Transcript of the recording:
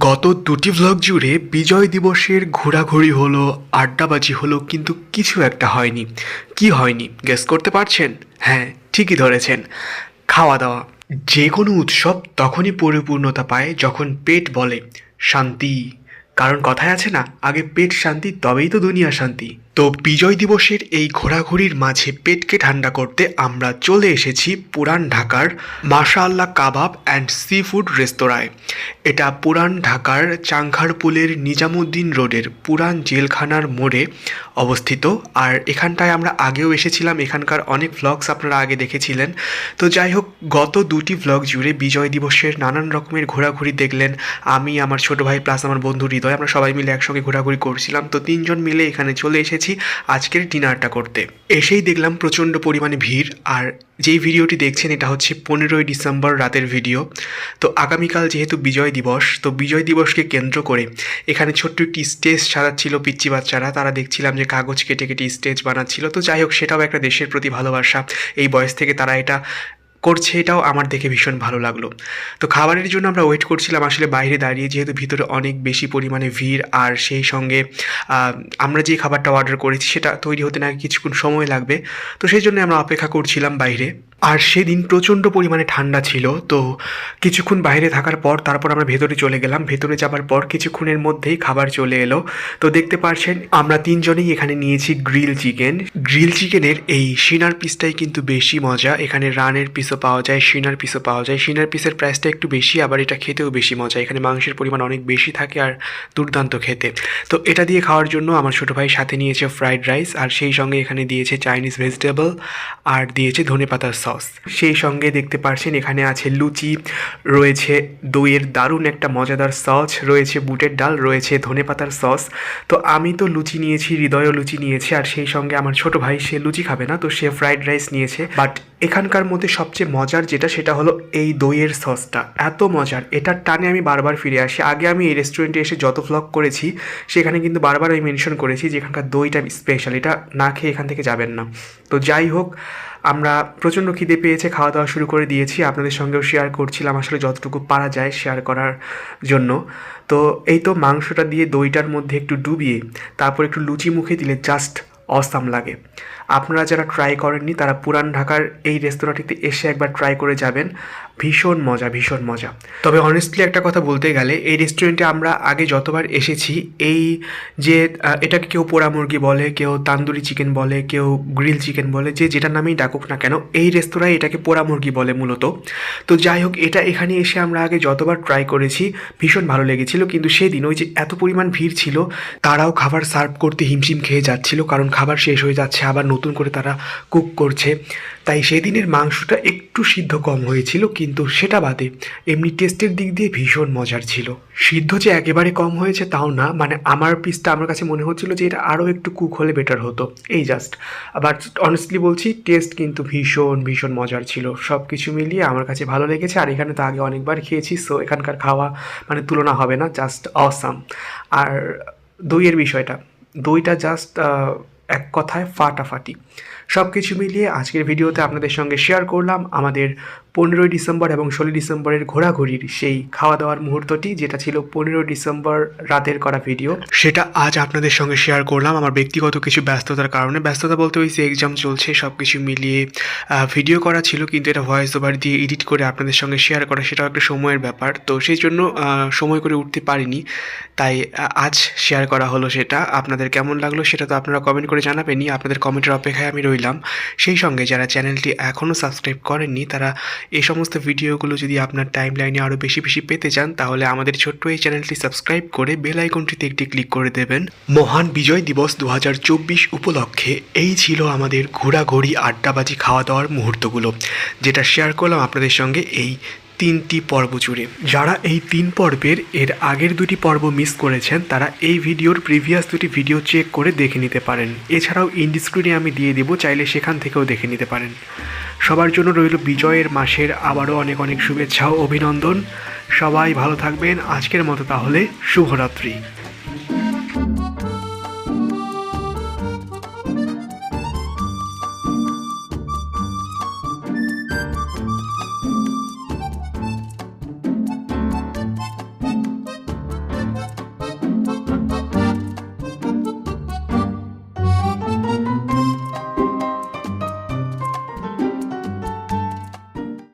গত দুটি ব্লগ জুড়ে বিজয় দিবসের ঘোরাঘুরি হলো, আড্ডাবাজি হলো, কিন্তু কিছু একটা হয়নি। কি হয়নি? গেস করতে পারছেন? হ্যাঁ ঠিকই ধরেছেন। খাওয়া দাওয়া যে কোনো উৎসব তখনই পরিপূর্ণতা পায় যখন পেট বলে, শান্তি। কারণ কথায় আছে না, আগে পেট শান্তি, তবেই তো দুনিয়া শান্তি। তো বিজয় দিবসের এই ঘোরাঘুরির মাঝে পেটকে ঠান্ডা করতে আমরা চলে এসেছি পুরান ঢাকার মাশা আল্লাহ কাবাব অ্যান্ড সি ফুড রেস্তোরাঁয়। এটা পুরান ঢাকার চাংখারপুলের নিজামুদ্দিন রোডের পুরান জেলখানার মোড়ে অবস্থিত। আর এখানটায় আমরা আগেও এসেছিলাম, এখানকার অনেক ভ্লগস আপনারা আগে দেখেছিলেন। তো যাই হোক, গত দুটি ভ্লগ জুড়ে বিজয় দিবসের নানান রকমের ঘোরাঘুরি দেখলেন। আমি, আমার ছোট ভাই প্লাস আমার বন্ধু হৃদয় আমরা সবাই মিলে একসঙ্গে ঘোরাঘুরি করছিলাম। তো তিনজন মিলে এখানে চলে এসেছি আজকের ডিনারটা করতে। এসেই দেখলাম প্রচণ্ড পরিমাণে ভিড় আর যেই ভিডিওটি দেখছেন এটা হচ্ছে পনেরোই ডিসেম্বর রাতের ভিডিও। তো আগামীকাল যেহেতু বিজয় দিবস, তো বিজয় দিবসকে কেন্দ্র করে এখানে ছোট্ট একটি স্টেজ সাজাচ্ছিল পিচ্চি বাচ্চারা। তারা দেখছিলাম যে কাগজ কেটে কেটে স্টেজ বানাচ্ছিল। তো যাই হোক, সেটাও একটা দেশের প্রতি ভালোবাসা। এই বয়স থেকে তারা এটা করছে এটাও আমার দেখে ভীষণ ভালো লাগল। তো খাবারের জন্য আমরা ওয়েট করছিলাম, আসলে বাইরে দাঁড়িয়ে যেহেতু ভিতরে অনেক বেশি পরিমাণে ভিড় আর সেই সঙ্গে আমরা যে খাবারটা অর্ডার করেছি সেটা তৈরি হতে নাকি কিছুক্ষণ সময় লাগবে। তো সেই জন্য আমরা অপেক্ষা করছিলাম বাইরে। আর সেদিন প্রচণ্ড পরিমাণে ঠান্ডা ছিল, তো কিছুক্ষণ বাইরে থাকার পর তারপর আমরা ভেতরে চলে গেলাম। ভেতরে যাবার পর কিছুক্ষণের মধ্যেই খাবার চলে এলো। তো দেখতে পারছেন, আমরা তিনজনেই এখানে নিয়েছি গ্রিল চিকেন। গ্রিল চিকেনের এই সিনার পিসটাই কিন্তু বেশি মজা। এখানে রানের পিসও পাওয়া যায়, সিনার পিসও পাওয়া যায়। সিনার পিসের প্রাইসটা একটু বেশি, আবার এটা খেতেও বেশি মজা। এখানে মাংসের পরিমাণ অনেক বেশি থাকে আর দুর্দান্ত খেতে। তো এটা দিয়ে খাওয়ার জন্য আমার ছোটো ভাই সাথে নিয়েছে ফ্রাইড রাইস, আর সেই সঙ্গে এখানে দিয়েছে চাইনিজ ভেজিটেবল, আর দিয়েছে ধনেপাতার সস সেই সঙ্গে দেখতে পারছেন, এখানে আছে লুচি, রয়েছে দইয়ের দারুণ একটা মজাদার সস রয়েছে বুটের ডাল, রয়েছে ধনেপাতার সস তো আমি তো লুচি নিয়েছি, হৃদয়ও লুচি নিয়েছে, আর সেই সঙ্গে আমার ছোট ভাই, সে লুচি খাবে না, তো সে ফ্রাইড রাইস নিয়েছে। বাট এখানকার মধ্যে সবচেয়ে মজার যেটা, সেটা হলো এই দইয়ের সসটা এত মজার। এটার টানে আমি বারবার ফিরে আসি। আগে আমি এই রেস্টুরেন্টে এসে যত ভ্লগ করেছি, সেখানে কিন্তু বারবার আমি মেনশন করেছি যে এখানকার দইটা স্পেশাল এটা না খেয়ে এখান থেকে যাবেন না। তো যাই হোক আমরা প্রচণ্ড খিদে পেয়েছে খাওয়া দাওয়া শুরু করে দিয়েছি। আপনাদের সঙ্গেও শেয়ার করছিলাম, আসলে যতটুকু পারা যায় শেয়ার করার জন্য। তো এই তো মাংসটা দিয়ে দইটার মধ্যে একটু ডুবিয়ে, তারপর একটু লুচি মুখে দিলে জাস্ট অসাম লাগে। আপনারা যারা ট্রাই করেননি, তারা পুরান ঢাকার এই রেস্তোরাঁটিতে এসে একবার ট্রাই করে যাবেন। ভীষণ মজা ভীষণ মজা। তবে অনেস্টলি একটা কথা বলতে গেলে, এই রেস্টুরেন্টে আমরা আগে যতবার এসেছি, এই যে এটাকে কেউ পোড়া মুরগি বলে, কেউ তান্দুরি চিকেন বলে, কেউ গ্রিল চিকেন বলে, যে যেটার নামেই ডাকুক না কেন, এই রেস্তোরাঁয় এটাকে পোড়া মুরগি বলে মূলত। তো যাই হোক, এটা এখানে এসে আমরা আগে যতবার ট্রাই করেছি, ভীষণ ভালো লেগেছিল। কিন্তু সেদিন ওই যে এত পরিমাণ ভিড় ছিল, তারাও খাবার সার্ভ করতে হিমশিম খেয়ে যাচ্ছিল, কারণ খাবার শেষ হয়ে যাচ্ছে নতুন করে তারা কুক করছে। তাই সেদিনের মাংসটা একটু সিদ্ধ কম হয়েছিল, কিন্তু সেটা বাদে এমনি টেস্টের দিক দিয়ে ভীষণ মজার ছিল। সিদ্ধ যে একেবারে কম হয়েছে তাও না মানে আমার পিসটা আমার কাছে মনে হচ্ছিল যে এটা আরও একটু কুক হলে বেটার হতো। এই জাস্ট আবার অনেস্টলি বলছি টেস্ট কিন্তু ভীষণ ভীষণ মজার ছিল। সব কিছু মিলিয়ে আমার কাছে ভালো লেগেছে, আর এখানে তো আগে অনেকবার খেয়েছি সো এখানকার খাওয়া মানে তুলনা হবে না জাস্ট অসাম আর দইয়ের বিষয়টা, দইটা জাস্ট এক কথায় ফাটাফাটি। সব কিছু মিলিয়ে আজকের ভিডিওতে আপনাদের সঙ্গে শেয়ার করলাম আমাদের পনেরোই ডিসেম্বর এবং ষোলোই ডিসেম্বরের ঘোরাঘুরির সেই খাওয়া দাওয়ার মুহূর্তটি, যেটা ছিল পনেরোই ডিসেম্বর রাতের করা ভিডিও সেটা আজ আপনাদের সঙ্গে শেয়ার করলাম। আমার ব্যক্তিগত কিছু ব্যস্ততার কারণে, ব্যস্ততা বলতে ওই যে এক্সাম চলছে সব কিছু মিলিয়ে ভিডিও করা ছিল, কিন্তু এটা ভয়েস ওভার দিয়ে এডিট করে আপনাদের সঙ্গে শেয়ার করা, সেটাও একটা সময়ের ব্যাপার। তো সেই জন্য সময় করে উঠতে পারিনি, তাই আজ শেয়ার করা হলো সেটা। আপনাদের কেমন লাগল সেটা তো আপনারা কমেন্ট করে জানাবেনই। আপনাদের কমেন্টের অপেক্ষায় আমি রইলাম। সেই সঙ্গে যারা চ্যানেলটি এখনও সাবস্ক্রাইব করেননি, তারা এই সমস্ত ভিডিওগুলো যদি আপনার টাইম লাইনে আরও বেশি বেশি পেতে চান, তাহলে আমাদের ছোট্ট এই চ্যানেলটি সাবস্ক্রাইব করে বেল আইকনটিতে একটি ক্লিক করে দেবেন। মহান বিজয় দিবস দু হাজার চব্বিশ উপলক্ষে এই ছিল আমাদের ঘোরাঘুরি আড্ডাবাজি খাওয়া দাওয়ার মুহূর্তগুলো, যেটা শেয়ার করলাম আপনাদের সঙ্গে এই তিনটি পর্ব জুড়ে। যারা এই তিন পর্বের এর আগের দুটি পর্ব মিস করেছেন, তারা এই ভিডিওর প্রিভিয়াস দুটি ভিডিও চেক করে দেখে নিতে পারেন। এছাড়াও ইন্ডিস্ক্রিনে আমি দিয়ে দেবো, চাইলে সেখান থেকেও দেখে নিতে পারেন। সবার জন্য রইল বিজয়ের মাসের আবারও অনেক অনেক শুভেচ্ছা ও অভিনন্দন। সবাই ভালো থাকবেন। আজকের মতো তাহলে শুভরাত্রি।